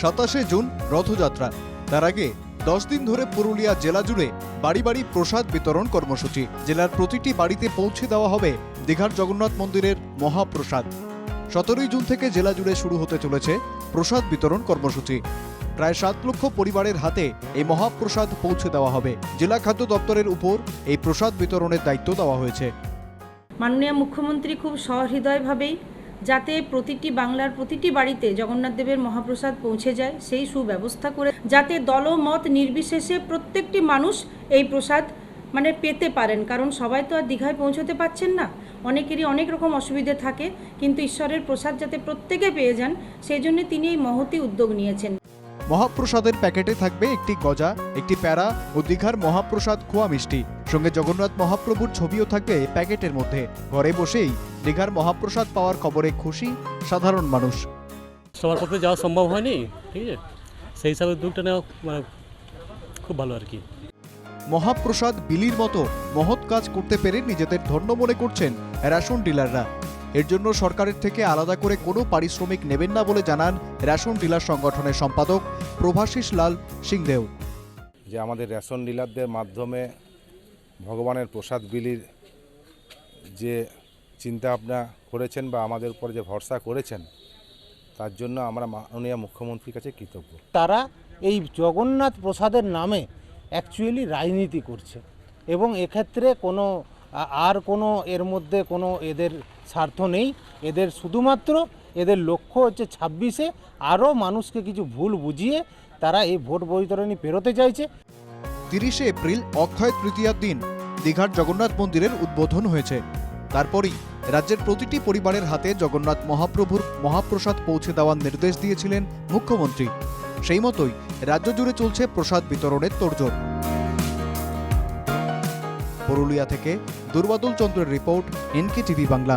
সাতাশে জুন রথযাত্রা। তার আগে দশ দিন ধরে পুরুলিয়া জেলা জুড়ে বাড়ি বাড়ি প্রসাদ বিতরণ কর্মসূচি। জেলার প্রতিটি বাড়িতে পৌঁছে দেওয়া হবে দীঘার জগন্নাথ মন্দিরের মহাপ্রসাদ। সতেরোই জুন থেকে জেলা জুড়ে শুরু হতে চলেছে প্রসাদ বিতরণ কর্মসূচি। প্রায় সাত লক্ষ পরিবারের হাতে এই মহাপ্রসাদ পৌঁছে দেওয়া হবে। জেলা খাদ্য দপ্তরের উপর এই প্রসাদ বিতরণের দায়িত্ব দেওয়া হয়েছে। মাননীয় মুখ্যমন্ত্রী খুব সহৃদয়ভাবেই যাতে প্রতিটি বাংলার প্রতিটি বাড়িতে জগন্নাথ দেবের মহাপ্রসাদ পৌঁছে যায়, সেই সুব্যবস্থা করে যাতে দলমত নির্বিশেষে প্রত্যেকটি মানুষ এই প্রসাদ মানে পেতে পারেন। কারণ সবাই তো আর দীঘায় পৌঁছতে পারছেন না। অনেকেরই অনেক রকম অসুবিধে থাকে, কিন্তু ঈশ্বরের প্রসাদ যাতে প্রত্যেকে পেয়ে যান, সেই জন্য তিনি এই মহতি উদ্যোগ নিয়েছেন। মহাপ্রসাদের প্যাকেটে থাকবে একটি গজা, একটি প্যারা ও দীঘার মহাপ্রসাদ খোয়া মিষ্টি। সঙ্গে জগন্নাথ মহাপ্রভুর ছবিও থাকবে প্যাকেটের মধ্যে। ঘরে বসেই দীঘার মহাপ্রসাদ পাওয়ার খবরে খুশি সাধারণ মানুষ। সবার পক্ষে যাওয়া সম্ভব হয়নি ঠিক আছে? সেই হিসাবে উদ্যোগটা নেওয়া মানে খুব ভালো আর কি। মহাপ্রসাদ বিলির মতো মহৎ কাজ করতে পেরে নিজেদের ধন্য মনে করছেন রেশন ডিলাররা। এর জন্য সরকারের থেকে আলাদা করে কোনো পারিশ্রমিক নেবেন না বলে জানান রেশন ডিলার সংগঠনের সম্পাদক প্রভাশিস লাল সিংদেও। যে আমাদের রেশন ডিলারদের মাধ্যমে ভগবানের প্রসাদ বিলির যে চিন্তা ভাবনা করেছেন বা আমাদের উপর যে ভরসা করেছেন, তার জন্য আমরা মাননীয় মুখ্যমন্ত্রীর কাছে কৃতজ্ঞ। তারা এই জগন্নাথ প্রসাদের নামে অ্যাকচুয়ালি রাজনীতি করছে এবং এক্ষেত্রে কোনো, আর কোনো এর মধ্যে কোনো এদের স্বার্থ নেই। এদের শুধুমাত্র এদের লক্ষ্য হচ্ছে ছাব্বিশে আরও মানুষকে কিছু ভুল বুঝিয়ে তারা এই ভোট বৈতরণী পেরোতে চাইছে। তিরিশে এপ্রিল অক্ষয় তৃতীয়ার দিন দীঘার জগন্নাথ মন্দিরের উদ্বোধন হয়েছে। তারপরই রাজ্যের প্রতিটি পরিবারের হাতে জগন্নাথ মহাপ্রভুর মহাপ্রসাদ পৌঁছে দেওয়ার নির্দেশ দিয়েছিলেন মুখ্যমন্ত্রী। সেই মতোই রাজ্য জুড়ে চলছে প্রসাদ বিতরণের তোড়জোড়। পুরুলিয়া থেকে দুর্বাদল চন্দ্রের রিপোর্ট এনকে টিভি বাংলা।